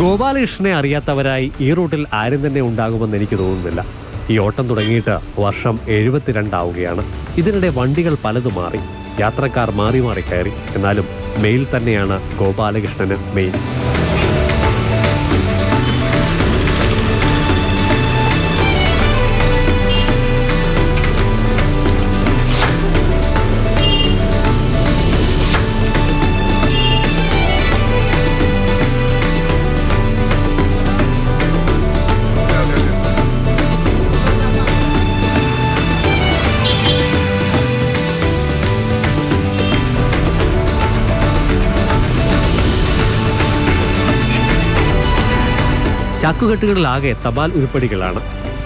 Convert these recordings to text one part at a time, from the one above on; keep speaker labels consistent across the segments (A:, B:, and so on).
A: ഗോപാലകൃഷ്ണനെ അറിയാത്തവരായി ഈ റൂട്ടിൽ ആരും തന്നെ ഉണ്ടാകുമെന്ന് എനിക്ക് തോന്നുന്നില്ല. ഈ ഓട്ടം തുടങ്ങിയിട്ട് വർഷം എഴുപത്തിരണ്ടാവുകയാണ്. ഇതിനിടെ വണ്ടികൾ പലതു മാറി. യാത്രക്കാർ മാറി മാറി കയറി. എന്നാലും മെയിൽ തന്നെയാണ് ഗോപാലകൃഷ്ണന് മെയിൽ ചാക്കുകെട്ടുകളിലാകെ തപാൽ ഉരുപ്പടികളാണ്.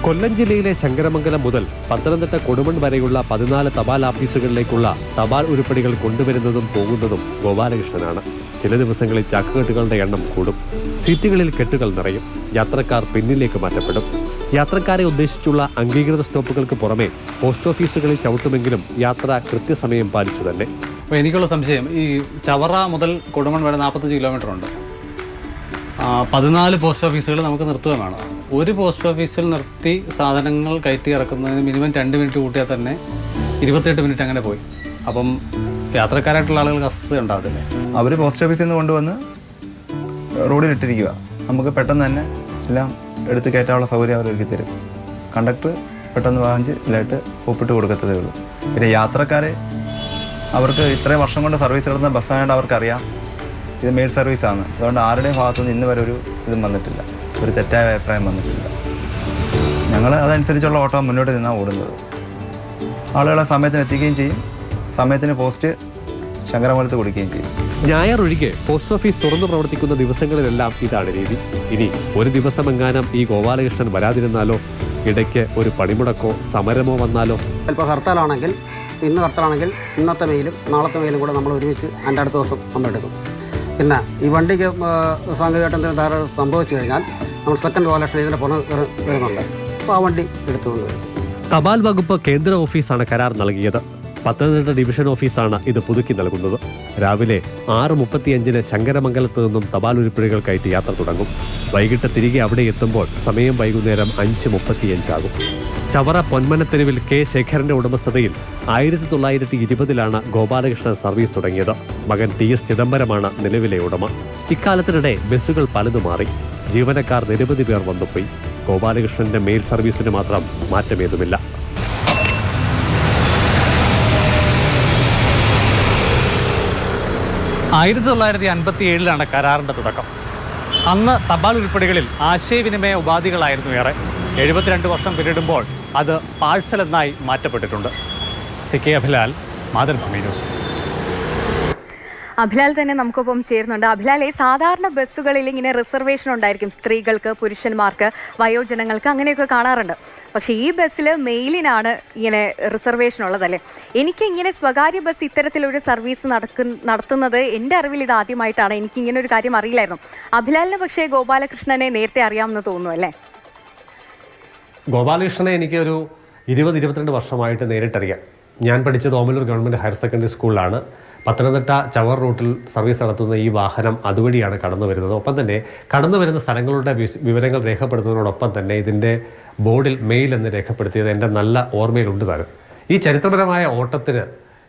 A: കൊല്ലം ജില്ലയിലെ ശങ്കരമംഗലം മുതൽ പത്തനംതിട്ട കൊടുമൺ വരെയുള്ള പതിനാല് തപാൽ ഓഫീസുകളിലേക്കുള്ള തപാൽ ഉരുപ്പടികൾ കൊണ്ടുവരുന്നതും പോകുന്നതും ഗോപാലകൃഷ്ണനാണ്. ചില ദിവസങ്ങളിൽ ചാക്കുകെട്ടുകളുടെ എണ്ണം കൂടും. സീറ്റുകളിൽ കെട്ടുകൾ നിറയും. യാത്രക്കാർ പിന്നിലേക്ക് മാറ്റപ്പെടും. യാത്രക്കാരെ ഉദ്ദേശിച്ചുള്ള അംഗീകൃത സ്റ്റോപ്പുകൾക്ക് പുറമെ പോസ്റ്റ് ഓഫീസുകളിൽ ചവിട്ടുമെങ്കിലും യാത്ര കൃത്യസമയം പാലിച്ചു തന്നെ.
B: എനിക്കുള്ള സംശയം ഈ ചവറ മുതൽ കൊടുമൺ വരെ നാൽപ്പത്തഞ്ച് കിലോമീറ്റർ ഉണ്ട്. പതിനാല് പോസ്റ്റ് ഓഫീസുകൾ നമുക്ക് നിർത്തുകയാണ് ഒരു പോസ്റ്റ് ഓഫീസിൽ നിർത്തി സാധനങ്ങൾ കയറ്റി ഇറക്കുന്നതിന് മിനിമം രണ്ട് മിനിറ്റ് കൂട്ടിയാൽ തന്നെ ഇരുപത്തെട്ട് മിനിറ്റ് അങ്ങനെ പോയി. അപ്പം യാത്രക്കാരായിട്ടുള്ള ആളുകൾക്ക് അസ്വസ്ഥ ഉണ്ടാകത്തില്ലേ?
C: അവർ പോസ്റ്റ് ഓഫീസിൽ നിന്ന് കൊണ്ടുവന്ന് റോഡിലിട്ടിരിക്കുക നമുക്ക് പെട്ടെന്ന് തന്നെ എല്ലാം എടുത്ത് കയറ്റാനുള്ള സൗകര്യം അവർ ഒരുക്കി തരും. കണ്ടക്ടർ പെട്ടെന്ന് വാങ്ങിച്ച് ഇതിലായിട്ട് ഒപ്പിട്ട് കൊടുക്കത്തതേ ഉള്ളൂ. പിന്നെ യാത്രക്കാരെ അവർക്ക് ഇത്രയും വർഷം കൊണ്ട് സർവീസ് നടത്തുന്ന ബസ്സായതുകൊണ്ട് അവർക്കറിയാം. ഇത് മെയിൽ സർവീസാണ് അതുകൊണ്ട് ആരുടെയും ഭാഗത്തുനിന്ന് ഇന്ന് വരെ ഒരു ഇതും വന്നിട്ടില്ല. ഒരു തെറ്റായ അഭിപ്രായം വന്നിട്ടില്ല. ഞങ്ങൾ അതനുസരിച്ചുള്ള ഓട്ടോ മുന്നോട്ട് നിന്നാണ് ഓടുന്നത്. ആളുകളെ സമയത്തിന് എത്തിക്കുകയും ചെയ്യും. സമയത്തിന് പോസ്റ്റ് ശങ്കരമൂലത്ത് കൊടുക്കുകയും ചെയ്യും.
A: ഞായർ ഒഴികെ പോസ്റ്റ് ഓഫീസ് തുറന്നു പ്രവർത്തിക്കുന്ന ദിവസങ്ങളിലെല്ലാം ഇതാണ് രീതി. ഇനി ഒരു ദിവസം എങ്ങാനും ഈ ഗോപാലകൃഷ്ണൻ വരാതിരുന്നാലോ? ഇടയ്ക്ക് ഒരു പണിമുടക്കോ സമരമോ വന്നാലോ?
D: ചിലപ്പോൾ ഹർത്താലാണെങ്കിൽ ഇന്ന് ഹർത്താലാണെങ്കിൽ ഇന്നത്തെ മെയിലും നാളത്തെ മെയിലും കൂടെ നമ്മൾ ഒരുമിച്ച് അതിന്റെ അടുത്ത ദിവസം നമ്മൾ എടുക്കും പിന്നെ ഈ വണ്ടിക്ക് സാങ്കേതികമായിട്ട് എന്തെങ്കിലും ധാരാളം സംഭവിച്ചു കഴിഞ്ഞാൽ നമ്മൾ സെക്കൻഡ് കോലക്ഷൻ ഇതിന്റെ പുറം വരു- വരുന്നുണ്ട്. അപ്പോൾ ആ വണ്ടി എടുത്തുകൊണ്ട് വരും.
A: തപാൽ വകുപ്പ് കേന്ദ്ര ഓഫീസാണ് കരാർ നൽകിയത്. പത്തനംതിട്ട ഡിവിഷൻ ഓഫീസാണ് ഇത് പുതുക്കി നൽകുന്നത്. രാവിലെ ആറ് മുപ്പത്തിയഞ്ചിന് ശങ്കരമംഗലത്ത് നിന്നും തപാൽ ഉരുപ്പിടികൾ കയറ്റി യാത്ര തുടങ്ങും. വൈകിട്ട് തിരികെ അവിടെ എത്തുമ്പോൾ സമയം വൈകുന്നേരം അഞ്ച് മുപ്പത്തിയഞ്ചാകും. ചവറ പൊന്മനത്തെരുവിൽ കെ ശേഖരന്റെ ഉടമസ്ഥതയിൽ ആയിരത്തി തൊള്ളായിരത്തി ഇരുപതിലാണ് ഗോപാലകൃഷ്ണൻ സർവീസ് തുടങ്ങിയത്. മകൻ ടി എസ് ചിദംബരമാണ് നിലവിലെ ഉടമ. ഇക്കാലത്തിനിടെ ബസ്സുകൾ പലതു മാറി. ജീവനക്കാർ നിരവധി പേർ വന്നുപോയി. ഗോപാലകൃഷ്ണന്റെ മെയിൽ സർവീസിന് മാത്രം മാറ്റമേതുമില്ല.
B: ആയിരത്തി തൊള്ളായിരത്തി അൻപത്തി ഏഴിലാണ് കരാറിന്റെ തുടക്കം. അന്ന് തപാൽ ഉരുപ്പടികളിൽ ആശയവിനിമയ ഉപാധികളായിരുന്നു ഏറെ. എഴുപത്തിരണ്ട് വർഷം പിന്നിടുമ്പോൾ അത് പാഴ്സൽ എന്നായി മാറ്റപ്പെട്ടിട്ടുണ്ട്. C K Abhilal Mathrubhumi news.
E: Abhilal തന്നെ നമുക്കൊപ്പം ചേരുന്നുണ്ട്. അഭിലാലെ സാധാരണ ബസ്സുകളിൽ ഇങ്ങനെ റിസർവേഷൻ ഉണ്ടായിരിക്കും സ്ത്രീകൾക്ക് പുരുഷന്മാർക്ക് വയോജനങ്ങൾക്ക് അങ്ങനെയൊക്കെ കാണാറുണ്ട്. പക്ഷേ ഈ ബസ്സിൽ മെയിലിനാണ് ഇങ്ങനെ റിസർവേഷൻ ഉള്ളതല്ലേ എനിക്ക് ഇങ്ങനെ സ്വകാര്യ ബസ് ഇത്തരത്തിലൊരു സർവീസ് നടക്കു നടത്തുന്നത് എന്റെ അറിവിൽ ഇത് ആദ്യമായിട്ടാണ്. എനിക്ക് ഇങ്ങനെ ഒരു കാര്യം അറിയില്ലായിരുന്നു. അഭിലാലിന് പക്ഷേ ഗോപാലകൃഷ്ണനെ നേരത്തെ അറിയാമെന്ന് തോന്നുന്നു അല്ലേ?
A: ഗോപാലകൃഷ്ണനെ എനിക്കൊരു ഇരുപത് ഇരുപത്തിരണ്ട് വർഷമായിട്ട് നേരിട്ടറിയാം. ഞാൻ പഠിച്ചത് ഓമലൂർ ഗവൺമെന്റ് ഹയർ സെക്കൻഡറി സ്കൂളിലാണ്. പത്തനംതിട്ട ചവർ റൂട്ടിൽ സർവീസ് നടത്തുന്ന ഈ വാഹനം അതുവഴിയാണ് കടന്നു വരുന്നത്. ഒപ്പം തന്നെ കടന്നു വരുന്ന സ്ഥലങ്ങളുടെ വിവരങ്ങൾ രേഖപ്പെടുത്തുന്നതിനോടൊപ്പം തന്നെ ഇതിന്റെ ബോർഡിൽ മെയിൽ എന്ന് രേഖപ്പെടുത്തിയത് എന്റെ നല്ല ഓർമ്മയിലുണ്ട് താനും ഈ ചരിത്രപരമായ ഓട്ടത്തിന്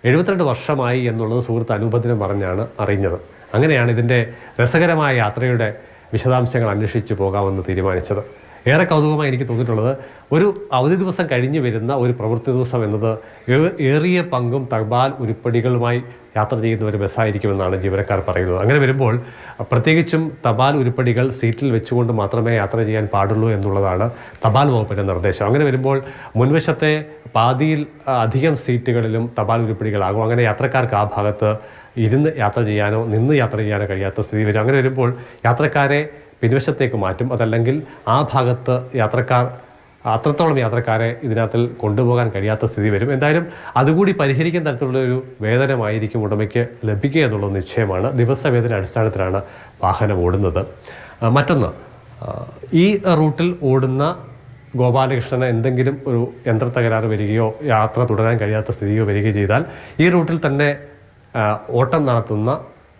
A: എഴുപത്തിരണ്ട് വർഷമായി എന്നുള്ളത് സുഹൃത്ത് അനുബന്ധനം പറഞ്ഞാണ് അറിഞ്ഞത്. അങ്ങനെയാണ് ഇതിന്റെ രസകരമായ യാത്രയുടെ വിശദാംശങ്ങൾ അന്വേഷിച്ചു പോകാമെന്ന് തീരുമാനിച്ചത്. ഏറെ കൗതുകമായി എനിക്ക് തോന്നിയിട്ടുള്ളത് ഒരു അവധി ദിവസം കഴിഞ്ഞു വരുന്ന ഒരു പ്രവൃത്തി ദിവസം എന്നത് ഏറിയ പങ്കും തപാൽ ഉരുപ്പടികളുമായി യാത്ര ചെയ്യുന്ന ഒരു ബസ്സായിരിക്കുമെന്നാണ് ജീവനക്കാർ പറയുന്നത്. അങ്ങനെ വരുമ്പോൾ പ്രത്യേകിച്ചും തപാൽ ഉരുപ്പടികൾ സീറ്റിൽ വെച്ചുകൊണ്ട് മാത്രമേ യാത്ര ചെയ്യാൻ പാടുള്ളൂ എന്നുള്ളതാണ് തപാൽ വകുപ്പിന്റെ നിർദ്ദേശം. അങ്ങനെ വരുമ്പോൾ മുൻവശത്തെ പാതിയിൽ അധികം സീറ്റുകളിലും തപാൽ ഉരുപ്പടികളാകും. അങ്ങനെ യാത്രക്കാർക്ക് ആ ഭാഗത്ത് ഇരുന്ന് യാത്ര ചെയ്യാനോ നിന്ന് യാത്ര ചെയ്യാനോ കഴിയാത്ത സ്ഥിതി വരും. അങ്ങനെ വരുമ്പോൾ യാത്രക്കാരെ പിൻവശത്തേക്ക് മാറ്റും. അതല്ലെങ്കിൽ ആ ഭാഗത്ത് യാത്രക്കാർ അത്രത്തോളം യാത്രക്കാരെ ഇതിനകത്തിൽ കൊണ്ടുപോകാൻ കഴിയാത്ത സ്ഥിതി വരും. എന്തായാലും അതുകൂടി പരിഹരിക്കുന്ന തരത്തിലുള്ള ഒരു വേതനമായിരിക്കും ഉടമയ്ക്ക് ലഭിക്കുക എന്നുള്ളത് നിശ്ചയമാണ്. ദിവസവേതന അടിസ്ഥാനത്തിലാണ് വാഹനം ഓടുന്നത്. മറ്റൊന്ന് ഈ റൂട്ടിൽ ഓടുന്ന ഗോപാലകൃഷ്ണന് എന്തെങ്കിലും ഒരു യന്ത്ര തകരാറ് വരികയോ യാത്ര തുടരാൻ കഴിയാത്ത സ്ഥിതിയോ വരികയോ ചെയ്താൽ ഈ റൂട്ടിൽ തന്നെ ഓട്ടം നടത്തുന്ന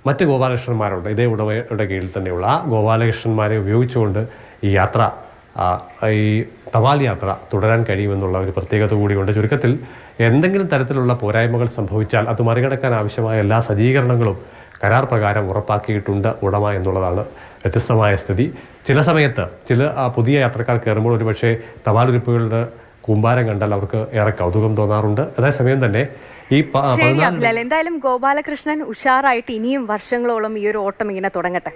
A: മറ്റ് ഗോപാലകൃഷ്ണന്മാരുണ്ട്. ഇതേ ഉടമയുടെ കീഴിൽ തന്നെയുള്ള ആ ഗോപാലകൃഷ്ണന്മാരെ ഉപയോഗിച്ചുകൊണ്ട് ഈ യാത്ര ഈ തപാൽ യാത്ര തുടരാൻ കഴിയുമെന്നുള്ള ഒരു പ്രത്യേകത കൂടിയുണ്ട്. ചുരുക്കത്തിൽ എന്തെങ്കിലും തരത്തിലുള്ള പോരായ്മകൾ സംഭവിച്ചാൽ അത് മറികടക്കാൻ ആവശ്യമായ എല്ലാ സജ്ജീകരണങ്ങളും കരാർ പ്രകാരം ഉറപ്പാക്കിയിട്ടുണ്ട് ഉടമ എന്നുള്ളതാണ് വ്യത്യസ്തമായ സ്ഥിതി. ചില സമയത്ത് ചില പുതിയ യാത്രക്കാർ കയറുമ്പോൾ ഒരുപക്ഷെ തപാലുരിപ്പുകളുടെ കൂമ്പാരം കണ്ടാൽ അവർക്ക് ഏറെ കൗതുകം തോന്നാറുണ്ട്. അതേസമയം തന്നെ ഈ
E: ശരി അഭിലാൽ എന്തായാലും ഗോപാലകൃഷ്ണൻ ഉഷാറായിട്ട് ഇനിയും വർഷങ്ങളോളം ഈ ഒരു ഓട്ടം ഇങ്ങനെ തുടങ്ങട്ടെ.